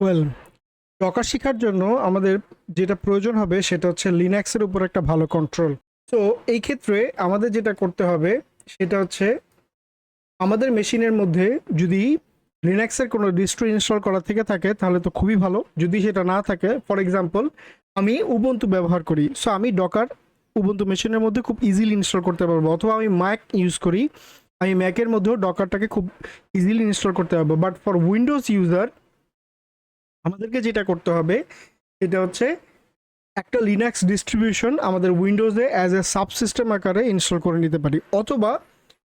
Well Docker শেখার জন্য আমাদের যেটা প্রয়োজন হবে সেটা হচ্ছে লিনাক্সের উপর একটা ভালো কন্ট্রোল তো এই ক্ষেত্রে আমাদের যেটা করতে হবে, সেটা হচ্ছে আমাদের মেশিনের মধ্যে যদি লিনাক্সের কোনো ডিস্ট্রো ইনস্টল করা থেকে থাকে, তাহলে তো খুবই ভালো। যদি সেটা না থাকে ফর এক্সাম্পল আমি উবন্তু ব্যবহার করি। সো আমি ডকার উবন্তু মেশিনের মধ্যে খুব ইজিলি ইনস্টল করতে পারব। অথবা আমি ম্যাক ইউজ করি, আমি ম্যাকের মধ্যেও ডকারটাকে খুব ইজিলি ইনস্টল করতে পারব। বাট ফর উইন্ডোজ ইউজার আমাদেরকে যেটা করতে হবে, সেটা হচ্ছে একটা লিনাক্স ডিস্ট্রিবিউশন আমাদের উইন্ডোজে অ্যাজ এ সাবসিস্টেম আকারে ইনস্টল করে নিতে পারি। অথবা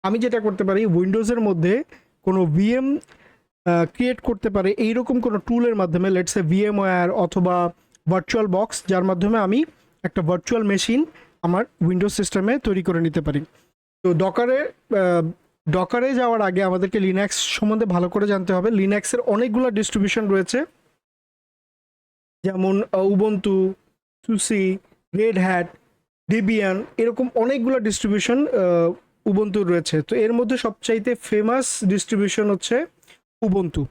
আমি যেটা করতে পারি উইন্ডোজের মধ্যে কোনো ভিএম ক্রিয়েট করতে পারে এইরকম কোনো টুলের মাধ্যমে লেটস এ ভিএম ওয়ার অথবা ভার্চুয়াল বক্স যার মাধ্যমে আমি একটা ভার্চুয়াল মেশিন আমার উইন্ডোজ সিস্টেমে তৈরি করে নিতে পারি। তো ডকারে ডকারে যাওয়ার আগে আমাদেরকে লিনাক্স সম্বন্ধে ভালো করে জানতে হবে। লিনাক্সের অনেকগুলো ডিস্ট্রিবিউশন রয়েছে। যেমন Ubuntu SUSE Red Hat Debian এরকম অনেকগুলো ডিস্ট্রিবিউশন উবন্তুর রয়েছে। তো এর মধ্যে সবচাইতে ফেমাস ডিস্ট্রিবিউশন হচ্ছে উবন্তু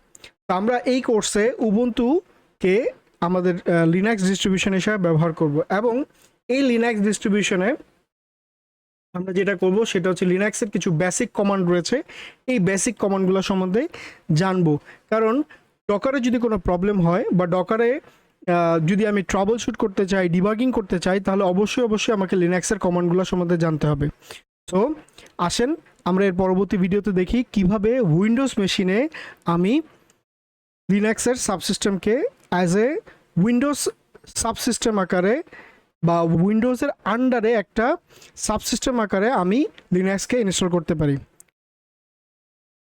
তো আমরা এই কোর্সে উবন্তুকে আমাদের লিনাক্স ডিস্ট্রিবিউশন হিসাবে ব্যবহার করব এবং এই লিনাক্স ডিস্ট্রিবিউশনে আমরা যেটা করব সেটা হচ্ছে লিনাক্সের কিছু বেসিক কমান্ড রয়েছে। এই বেসিক কমান্ডগুলো সম্বন্ধে জানব। কারণ ডকারে যদি কোনো প্রবলেম হয় বা ডকারে যদি আমি ট্রাবল শুট করতে চাই ডিবাগিং করতে চাই, তাহলে অবশ্যই অবশ্যই আমাকে লিনাক্সের কমান্ডগুলো সম্বন্ধে জানতে হবে। সো আসেন, আমরা এর পরবর্তী ভিডিওতে দেখি কীভাবে উইন্ডোজ মেশিনে আমি লিনাক্সের সাবসিস্টেমকে অ্যাজ এ উইন্ডোজ সাবসিস্টেম আকারে বা উইন্ডোজের আন্ডারে একটা সাবসিস্টেম আকারে আমি লিনাক্সকে ইনস্টল করতে পারি।